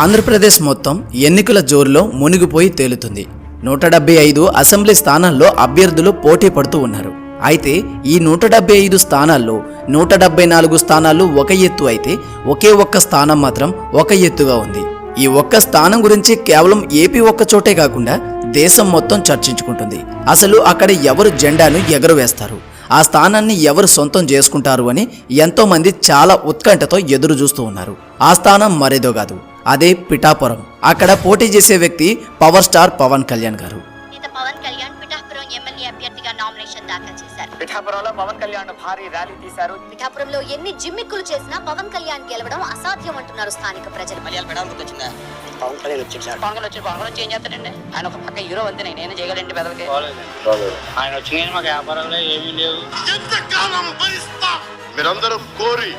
ఆంధ్రప్రదేశ్ మొత్తం ఎన్నికల జోరులో మునిగిపోయి తేలుతుంది. నూట డెబ్బై ఐదు అసెంబ్లీ స్థానాల్లో అభ్యర్థులు పోటీ పడుతూ ఉన్నారు. అయితే ఈ నూట డెబ్బై ఐదు స్థానాల్లో నూట డెబ్బై నాలుగు స్థానాలు ఒక ఎత్తు అయితే ఒకే ఒక్క స్థానం మాత్రం ఒక ఎత్తుగా ఉంది. ఈ ఒక్క స్థానం గురించి కేవలం ఏపీ ఒక్క చోటే కాకుండా దేశం మొత్తం చర్చించుకుంటుంది. అసలు అక్కడ ఎవరు జెండాను ఎగరవేస్తారు? ఆ స్థానాన్ని ఎవరు సొంతం చేసుకుంటారు అని ఎంతోమంది చాలా ఉత్కంఠతో ఎదురు చూస్తూ ఉన్నారు. ఆ స్థానం మరేదో కాదు. అదే పిఠాపురం. అక్కడ పోటీ చేసే వ్యక్తి పవర్ స్టార్ పవన్ కళ్యాణ్ గారు. పవన్ కళ్యాణ్ పిఠాపురం ఎమ్మెల్యే అభ్యర్థిగా నామినేషన్ దాఖలు చేశారు. పిఠాపురంలో పవన్ కళ్యాణ్ భారీ ర్యాలీ తీశారు. పిఠాపురంలో ఎన్ని జిమ్మిక్కులు చేసినా పవన్ కళ్యాణ్ గెలవడం అసాధ్యం అంటున్నారు స్థానిక ప్రజలు. మలయాళ పెడాలి గుర్తొచ్చిందా పవన్ కళ్యాణ్ వచ్చింది సార్. పవన్ కళ్యాణ్ వచ్చి పవన్ కళ్యాణ్ వచ్చి ఏం చేస్తాడండి. ఆయన ఒక పక్క హీరో అంతే నేను చేయగలండి పెదలకి ఆయన వచ్చిన మాకు వ్యాపారంలో ఏమీ లేవు. ఎంతకాలం భరిస్తా? మీరందరూ కోరి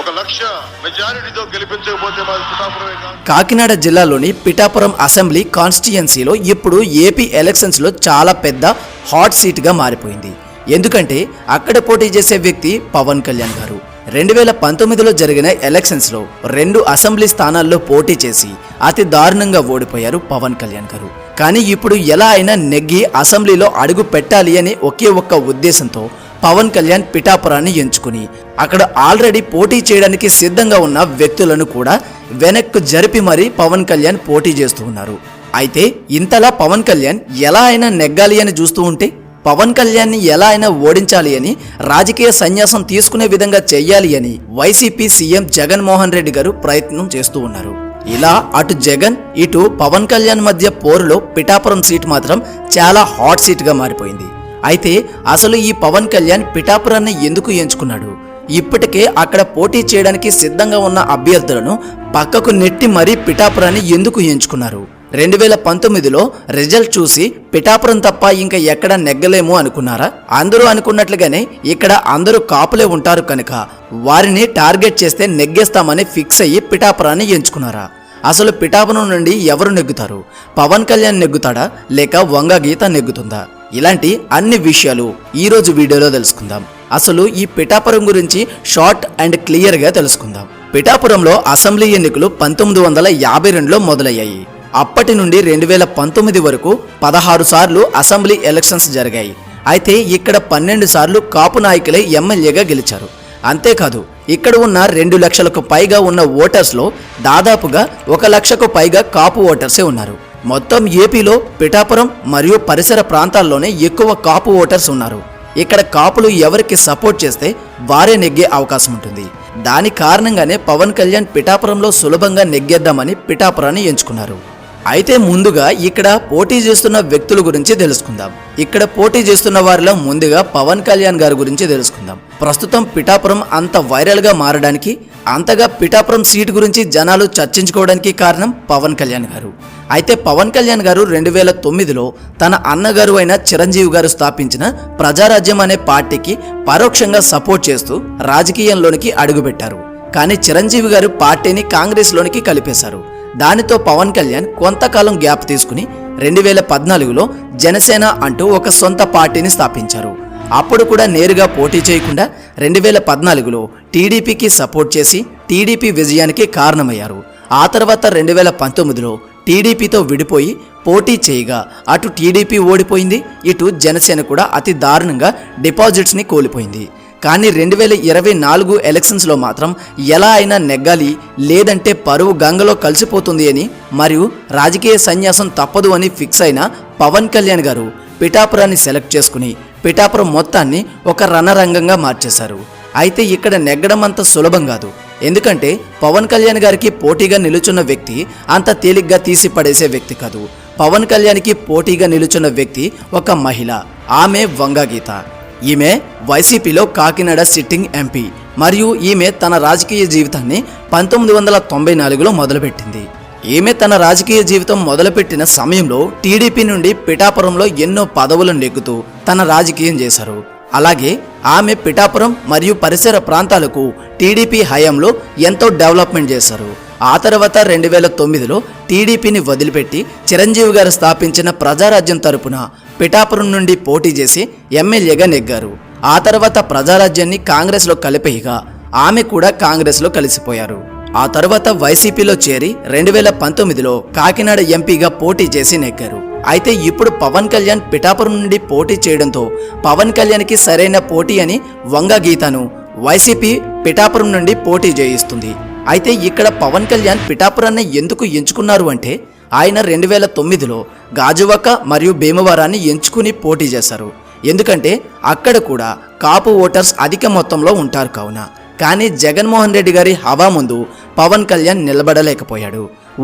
ఒక లక్ష మెజారిటీతో గెలిపించకపోతే మాది పిఠాపురమే కాకినాడ జిల్లాలోని పిఠాపురం అసెంబ్లీ కాన్స్టిట్యుయెన్సీలో ఇప్పుడు ఏపీ ఎలక్షన్స్లో చాలా పెద్ద హాట్ సీట్గా మారిపోయింది. ఎందుకంటే అక్కడ పోటీ చేసే వ్యక్తి పవన్ కళ్యాణ్ గారు. రెండు వేల పంతొమ్మిదిలో జరిగిన ఎలక్షన్స్లో రెండు అసెంబ్లీ స్థానాల్లో పోటీ చేసి అతి దారుణంగా ఓడిపోయారు పవన్ కళ్యాణ్ గారు. కానీ ఇప్పుడు ఎలా అయినా నెగ్గి అసెంబ్లీలో అడుగు పెట్టాలి అని ఒకే ఒక్క ఉద్దేశంతో పవన్ కళ్యాణ్ పిఠాపురాన్ని ఎంచుకుని అక్కడ ఆల్రెడీ పోటీ చేయడానికి సిద్ధంగా ఉన్న వ్యక్తులను కూడా వెనక్కు జరిపి మరీ పవన్ కళ్యాణ్ పోటీ చేస్తూ ఉన్నారు. అయితే ఇంతలా పవన్ కళ్యాణ్ ఎలా అయినా నెగ్గాలి అని చూస్తూ ఉంటే పవన్ కళ్యాణ్ని ఎలా అయినా ఓడించాలి అని రాజకీయ సన్యాసం తీసుకునే విధంగా చెయ్యాలి అని వైసీపీ సీఎం జగన్మోహన్ రెడ్డి గారు ప్రయత్నం చేస్తూ ఉన్నారు. ఇలా అటు జగన్ ఇటు పవన్ కళ్యాణ్ మధ్య పోరులో పిఠాపురం సీట్ మాత్రం చాలా హాట్ సీట్గా మారిపోయింది. అయితే అసలు ఈ పవన్ కళ్యాణ్ పిఠాపురాన్ని ఎందుకు ఎంచుకున్నాడు? ఇప్పటికే అక్కడ పోటీ చేయడానికి సిద్ధంగా ఉన్న అభ్యర్థులను పక్కకు నెట్టి మరీ పిఠాపురాన్ని ఎందుకు ఎంచుకున్నారు? రెండు వేల పంతొమ్మిదిలో రిజల్ట్ చూసి పిఠాపురం తప్ప ఇంకా ఎక్కడ నెగ్గలేము అనుకున్నారా? అందరూ అనుకున్నట్లుగానే ఇక్కడ అందరూ కాపులే ఉంటారు కనుక వారిని టార్గెట్ చేస్తే నెగ్గేస్తామని ఫిక్స్ అయ్యి పిఠాపురాన్ని ఎంచుకున్నారా? అసలు పిఠాపురం నుండి ఎవరు నెగ్గుతారు? పవన్ కళ్యాణ్ నెగ్గుతాడా? లేక వంగ గీత నెగ్గుతుందా? ఇలాంటి అన్ని విషయాలు ఈరోజు వీడియోలో తెలుసుకుందాం. అసలు ఈ పిఠాపురం గురించి షార్ట్ అండ్ క్లియర్గా తెలుసుకుందాం. పిఠాపురంలో అసెంబ్లీ ఎన్నికలు పంతొమ్మిది వందల యాభై రెండులో మొదలయ్యాయి. అప్పటి నుండి రెండు వేల పంతొమ్మిది వరకు పదహారు సార్లు అసెంబ్లీ ఎలక్షన్స్ జరిగాయి. అయితే ఇక్కడ పన్నెండు సార్లు కాపు నాయకులే ఎమ్మెల్యేగా గెలిచారు. అంతేకాదు ఇక్కడ ఉన్న రెండు లక్షలకు పైగా ఉన్న ఓటర్స్లో దాదాపుగా ఒక లక్షకు పైగా కాపు ఓటర్సే ఉన్నారు. మొత్తం ఏపీలో పిఠాపురం మరియు పరిసర ప్రాంతాల్లోనే ఎక్కువ కాపు ఓటర్స్ ఉన్నారు. ఇక్కడ కాపులు ఎవరికి సపోర్ట్ చేస్తే వారే నెగ్గే అవకాశం ఉంటుంది. దాని కారణంగానే పవన్ కళ్యాణ్ పిఠాపురంలో సులభంగా నెగ్గేద్దామని పిఠాపురాన్ని ఎంచుకున్నారు. అయితే ముందుగా ఇక్కడ పోటీ చేస్తున్న వ్యక్తుల గురించి తెలుసుకుందాం. ఇక్కడ పోటీ చేస్తున్న వారిలో ముందుగా పవన్ కళ్యాణ్ గారి గురించి తెలుసుకుందాం. ప్రస్తుతం పిఠాపురం అంత వైరల్గా మారడానికి అంతగా పిఠాపురం సీట్ గురించి జనాలు చర్చించుకోవడానికి కారణం పవన్ కళ్యాణ్ గారు. అయితే పవన్ కళ్యాణ్ గారు రెండు వేల తొమ్మిదిలో తన అన్నగారు అయిన చిరంజీవి గారు స్థాపించిన ప్రజారాజ్యం అనే పార్టీకి పరోక్షంగా సపోర్ట్ చేస్తూ రాజకీయంలోనికి అడుగుపెట్టారు. కానీ చిరంజీవి గారు పార్టీని కాంగ్రెస్లోనికి కలిపేశారు. దానితో పవన్ కళ్యాణ్ కొంతకాలం గ్యాప్ తీసుకుని రెండు వేల పద్నాలుగులో జనసేన అంటూ ఒక సొంత పార్టీని స్థాపించారు. అప్పుడు కూడా నేరుగా పోటీ చేయకుండా రెండు వేల పద్నాలుగులో టీడీపీకి సపోర్ట్ చేసి టీడీపీ విజయానికి కారణమయ్యారు. ఆ తర్వాత రెండు వేల పంతొమ్మిదిలో టీడీపీతో విడిపోయి పోటీ చేయగా అటు టీడీపీ ఓడిపోయింది ఇటు జనసేన కూడా అతి దారుణంగా డిపాజిట్స్ని కోల్పోయింది. కానీ రెండు వేల ఇరవై నాలుగు ఎలక్షన్స్లో మాత్రం ఎలా అయినా నెగ్గాలి లేదంటే పరువు గంగలో కలిసిపోతుంది అని మరియు రాజకీయ సన్యాసం తప్పదు అని ఫిక్స్ అయిన పవన్ కళ్యాణ్ గారు పిఠాపురాన్ని సెలెక్ట్ చేసుకుని పిఠాపురం మొత్తాన్ని ఒక రణరంగంగా మార్చేశారు. అయితే ఇక్కడ నెగ్గడం అంత సులభం కాదు. ఎందుకంటే పవన్ కళ్యాణ్ గారికి పోటీగా నిలుచున్న వ్యక్తి అంత తేలిగ్గా తీసి పడేసే వ్యక్తి కాదు. పవన్ కళ్యాణ్కి పోటీగా నిలుచున్న వ్యక్తి ఒక మహిళ. ఆమె వంగగీత ఈమె వైసీపీలో కాకినాడ సిట్టింగ్ ఎంపీ మరియు ఈమె తన రాజకీయ జీవితాన్ని పంతొమ్మిది వందల తొంభై నాలుగులో మొదలుపెట్టింది. ఈమె తన రాజకీయ జీవితం మొదలుపెట్టిన సమయంలో టీడీపీ నుండి పిఠాపురంలో ఎన్నో పదవులను నెగ్గుతూ తన రాజకీయం చేశారు. అలాగే ఆమె పిఠాపురం మరియు పరిసర ప్రాంతాలకు టీడీపీ హయాంలో ఎంతో డెవలప్మెంట్ చేశారు. ఆ తర్వాత రెండు వేల తొమ్మిదిలో టీడీపీని వదిలిపెట్టి చిరంజీవి గారు స్థాపించిన ప్రజారాజ్యం తరపున పిఠాపురం నుండి పోటీ చేసి ఎమ్మెల్యేగా నెగ్గారు. ఆ తర్వాత ప్రజారాజ్యాన్ని కాంగ్రెస్లో కలిపేయగా ఆమె కూడా కాంగ్రెస్లో కలిసిపోయారు. ఆ తర్వాత వైసీపీలో చేరి రెండు వేల పంతొమ్మిదిలో కాకినాడ ఎంపీగా పోటీ చేసి నెగ్గారు. అయితే ఇప్పుడు పవన్ కళ్యాణ్ పిఠాపురం నుండి పోటీ చేయడంతో పవన్ కళ్యాణ్కి సరైన పోటీ అని వంగ గీతను వైసీపీ పిఠాపురం నుండి పోటీ చేయిస్తుంది. అయితే ఇక్కడ పవన్ కళ్యాణ్ పిఠాపురాన్ని ఎందుకు ఎంచుకున్నారు అంటే ఆయన రెండు వేల తొమ్మిదిలో గాజువక మరియు భీమవరాన్ని ఎంచుకుని పోటీ చేశారు. ఎందుకంటే అక్కడ కూడా కాపు ఓటర్స్ అధిక మొత్తంలో ఉంటారు కావున. కానీ జగన్మోహన్ రెడ్డి గారి హవా ముందు పవన్ కళ్యాణ్ నిలబడలేకపోయాడు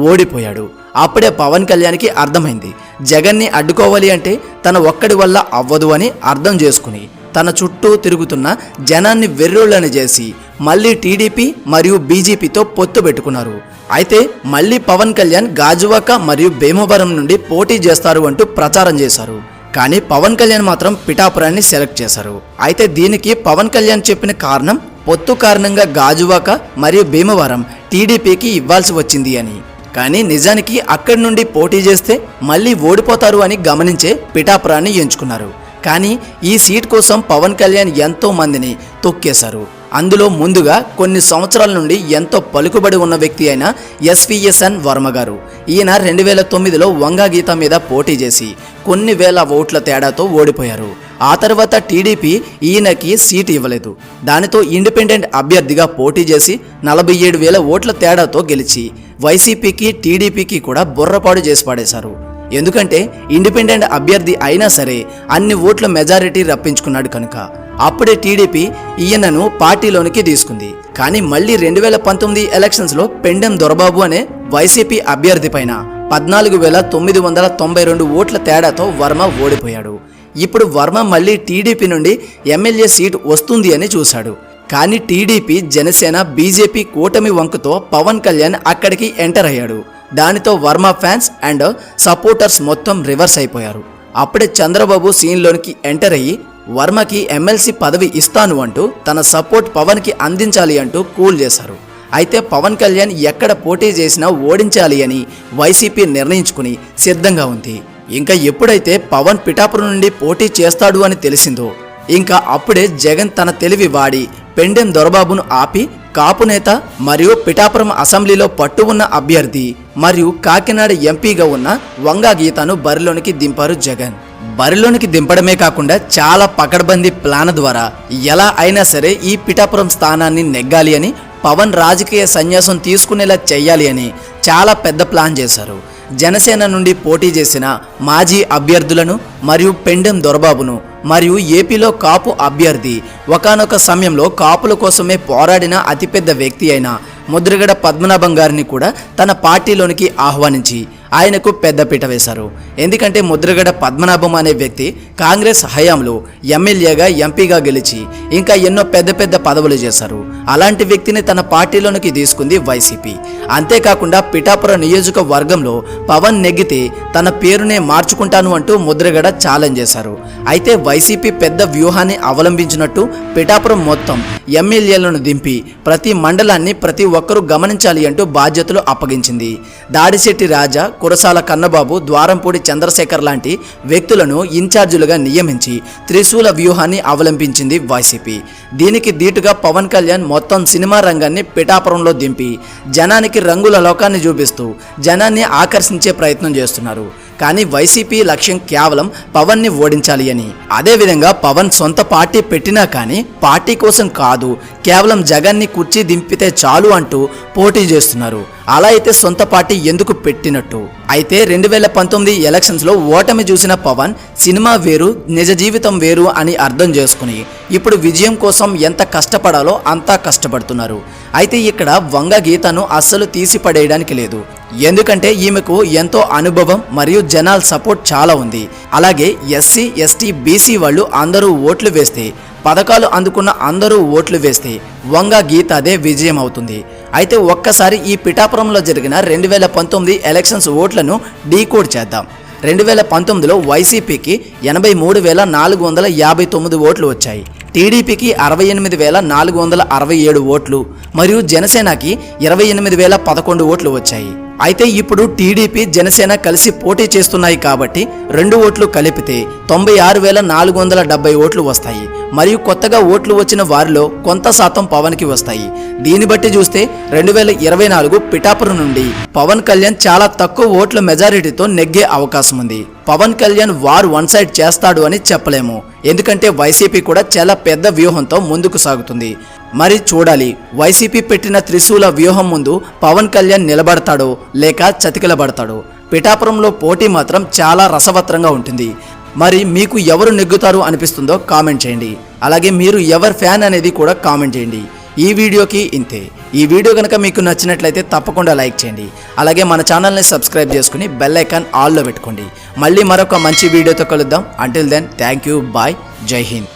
ఓడిపోయాడు. అప్పుడే పవన్ కళ్యాణ్కి అర్థమైంది జగన్ని అడ్డుకోవాలి అంటే తన ఒక్కడి వల్ల అవ్వదు అని అర్థం చేసుకుని తన చుట్టూ తిరుగుతున్న జనాన్ని వెర్రోళ్ళని చేసి మళ్ళీ టీడీపీ మరియు బీజేపీతో పొత్తు పెట్టుకున్నారు. అయితే మళ్ళీ పవన్ కళ్యాణ్ గాజువాక మరియు భీమవరం నుండి పోటీ చేస్తారు అంటూ ప్రచారం చేశారు. కానీ పవన్ కళ్యాణ్ మాత్రం పిఠాపురాన్ని సెలెక్ట్ చేశారు. అయితే దీనికి పవన్ కళ్యాణ్ చెప్పిన కారణం పొత్తు కారణంగా గాజువాక మరియు భీమవరం టీడీపీకి ఇవ్వాల్సి వచ్చింది అని. కానీ నిజానికి అక్కడి నుండి పోటీ చేస్తే మళ్ళీ ఓడిపోతారు అని గమనించే పిఠాపురాన్ని ఎంచుకున్నారు. కానీ ఈ సీట్ కోసం పవన్ కళ్యాణ్ ఎంతో మందిని తొక్కేశారు. అందులో ముందుగా కొన్ని సంవత్సరాల నుండి ఎంతో పలుకుబడి ఉన్న వ్యక్తి అయిన ఎస్విఎస్ఎన్ వర్మ గారు. ఈయన రెండు వేల తొమ్మిదిలో వంగా గీత మీద పోటీ చేసి కొన్ని వేల ఓట్ల తేడాతో ఓడిపోయారు. ఆ తర్వాత టీడీపీ ఈయనకి సీటు ఇవ్వలేదు. దానితో ఇండిపెండెంట్ అభ్యర్థిగా పోటీ చేసి నలభై ఏడు వేల ఓట్ల తేడాతో గెలిచి వైసీపీకి టీడీపీకి కూడా బుర్రపాడు చేసి పాడేశారు. ఎందుకంటే ఇండిపెండెంట్ అభ్యర్థి అయినా సరే అన్ని ఓట్ల మెజారిటీ రప్పించుకున్నాడు కనుక. అప్పుడే టీడీపీ ఈయనను పార్టీలోనికి తీసుకుంది. కానీ మళ్ళీ రెండు వేల పంతొమ్మిది ఎలక్షన్స్లో పెండెం దొరబాబు అనే వైసీపీ అభ్యర్థి పైన పద్నాలుగు వేల తొమ్మిది వందల తొంభై రెండు ఓట్ల తేడాతో వర్మ ఓడిపోయాడు. ఇప్పుడు వర్మ మళ్ళీ టీడీపీ నుండి ఎమ్మెల్యే సీట్ వస్తుంది అని చూశాడు. కానీ టీడీపీ జనసేన బీజేపీ కూటమి వంకుతో పవన్ కళ్యాణ్ అక్కడికి ఎంటర్ అయ్యాడు. దానితో వర్మ ఫ్యాన్స్ అండ్ సపోర్టర్స్ మొత్తం రివర్స్ అయిపోయారు. అప్పుడే చంద్రబాబు సీన్లోనికి ఎంటర్ అయ్యి వర్మకి ఎమ్మెల్సీ పదవి ఇస్తాను అంటూ తన సపోర్ట్ పవన్కి అందించాలి అంటూ కూల్ చేశారు. అయితే పవన్ కళ్యాణ్ ఎక్కడ పోటీ చేసినా ఓడించాలి అని వైసీపీ నిర్ణయించుకుని సిద్ధంగా ఉంది. ఇంకా ఎప్పుడైతే పవన్ పిఠాపురం నుండి పోటీ చేస్తాడు అని తెలిసిందో ఇంకా అప్పుడే జగన్ తన తెలివి వాడి పెండెం దొరబాబును ఆపి కాపు నేత మరియు పిఠాపురం అసెంబ్లీలో పట్టు ఉన్న అభ్యర్థి మరియు కాకినాడ ఎంపీగా ఉన్న వంగా గీతను బరిలోనికి దింపారు జగన్. బరిలోనికి దింపడమే కాకుండా చాలా పకడ్బందీ ప్లాన్ ద్వారా ఎలా అయినా సరే ఈ పిఠాపురం స్థానాన్ని నెగ్గాలి అని పవన్ రాజకీయ సన్యాసం తీసుకునేలా చేయాలి అని చాలా పెద్ద ప్లాన్ చేశారు. జనసేన నుండి పోటీ చేసిన మాజీ అభ్యర్థులను మరియు పెండెం దొరబాబును మరియు ఏపీలో కాపు అభ్యర్థి ఒకానొక సమయంలో కాపుల కోసమే పోరాడిన అతిపెద్ద వ్యక్తి అయిన ముద్రగడ పద్మనాభం గారిని కూడా తన పార్టీలోనికి ఆహ్వానించి ఆయనకు పెద్దపీట వేశారు. ఎందుకంటే ముద్రగడ పద్మనాభం అనే వ్యక్తి కాంగ్రెస్ హయాంలో ఎమ్మెల్యేగా ఎంపీగా గెలిచి ఇంకా ఎన్నో పెద్ద పెద్ద పదవులు చేశారు. అలాంటి వ్యక్తిని తన పార్టీలోనికి తీసుకుంది వైసీపీ. అంతేకాకుండా పిఠాపురం నియోజకవర్గంలో పవన్ నెగ్గితే తన పేరునే మార్చుకుంటాను అంటూ ముద్రగడ ఛాలెంజ్ చేశారు. అయితే వైసీపీ పెద్ద వ్యూహాన్ని అవలంబించినట్టు పిఠాపురం మొత్తం ఎమ్మెల్యేలను దింపి ప్రతి మండలాన్ని ప్రతి ఒక్కరూ గమనించాలి అంటూ బాధ్యతలు అప్పగించింది. దాడిశెట్టి రాజా కురసాల కన్నబాబు ద్వారంపూడి చంద్రశేఖర్ లాంటి వ్యక్తులను ఇన్ఛార్జీలుగా నియమించి త్రిశూల వ్యూహాన్ని అవలంబించింది వైసీపీ. దీనికి దీటుగా పవన్ కళ్యాణ్ మొత్తం సినిమా రంగాన్ని పిఠాపురంలో దింపి జనానికి రంగుల లోకాన్ని చూపిస్తూ జనాన్ని ఆకర్షించే ప్రయత్నం చేస్తున్నారు. కానీ వైసీపీ లక్ష్యం కేవలం పవన్ని ఓడించాలి అని. అదేవిధంగా పవన్ సొంత పార్టీ పెట్టినా కానీ పార్టీ కోసం కాదు కేవలం జగన్ని కుర్చీ దింపితే చాలు అంటూ పోటీ చేస్తున్నారు. అలా అయితే సొంత పార్టీ ఎందుకు పెట్టినట్టు? అయితే రెండు వేల పంతొమ్మిది ఎలక్షన్స్లో ఓటమి చూసిన పవన్ సినిమా వేరు నిజ జీవితం వేరు అని అర్థం చేసుకుని ఇప్పుడు విజయం కోసం ఎంత కష్టపడాలో అంతా కష్టపడుతున్నారు. అయితే ఇక్కడ వంగ గీతను అస్సలు తీసి పడేయడానికి లేదు. ఎందుకంటే ఈమెకు ఎంతో అనుభవం మరియు జనాల సపోర్ట్ చాలా ఉంది. అలాగే ఎస్సీ ఎస్టీ బీసీ వాళ్ళు అందరూ ఓట్లు వేస్తే పథకాలు అందుకున్న అందరూ ఓట్లు వేస్తే వంగ గీత అదే విజయం అవుతుంది అయితే ఒక్కసారి ఈ పిఠాపురంలో జరిగిన రెండు వేల పంతొమ్మిది ఎలక్షన్స్ ఓట్లను డీకోడ్ చేద్దాం. రెండు వేల పంతొమ్మిదిలో వైసీపీకి ఎనభై మూడు వేల నాలుగు వందల యాభై తొమ్మిది ఓట్లు వచ్చాయి. టీడీపీకి అరవై ఎనిమిది వేల నాలుగు వందల అరవై ఏడు ఓట్లు మరియు జనసేనకి ఇరవై ఎనిమిది వేల పదకొండు ఓట్లు వచ్చాయి. అయితే ఇప్పుడు టీడీపీ జనసేన కలిసి పోటీ చేస్తున్నాయి కాబట్టి రెండు ఓట్లు కలిపితే తొంభై ఆరు వేల నాలుగు వందల డెబ్బై ఓట్లు వస్తాయి. మరియు కొత్తగా ఓట్లు వచ్చిన వారిలో కొంత శాతం పవన్కి వస్తాయి. దీన్ని బట్టి చూస్తే రెండు వేల ఇరవై నాలుగు పిఠాపురం నుండి పవన్ కళ్యాణ్ చాలా తక్కువ ఓట్ల మెజారిటీతో నెగ్గే అవకాశం ఉంది Pawan Kalyan war one side చేస్తాడు అని చెప్పలేము. ఎందుకంటే వైసీపీ కూడా చాలా పెద్ద వ్యూహంతో ముందుకు సాగుతుంది. మరి చూడాలి. వైసీపీ పెట్టిన త్రిశూల వ్యూహం ముందు పవన్ కళ్యాణ్ నిలబడతాడో లేక చతికిలబడతాడో. పిఠాపురంలో పోటీ మాత్రం చాలా రసవత్రంగా ఉంటుంది. మరి మీకు ఎవరు నెగ్గుతారు అనిపిస్తుందో కామెంట్ చేయండి. అలాగే మీరు ఎవరి ఫ్యాన్ అనేది కూడా కామెంట్ చేయండి. ఈ వీడియోకి ఇంతే. ఈ వీడియో కనుక మీకు నచ్చినట్లయితే తప్పకుండా లైక్ చేయండి. అలాగే మన ఛానల్ని సబ్స్క్రైబ్ చేసుకుని బెల్ ఐకాన్ ఆల్లో పెట్టుకోండి. మళ్ళీ మరొక మంచి వీడియోతో కలుద్దాం. Until then thank you bye జై హింద్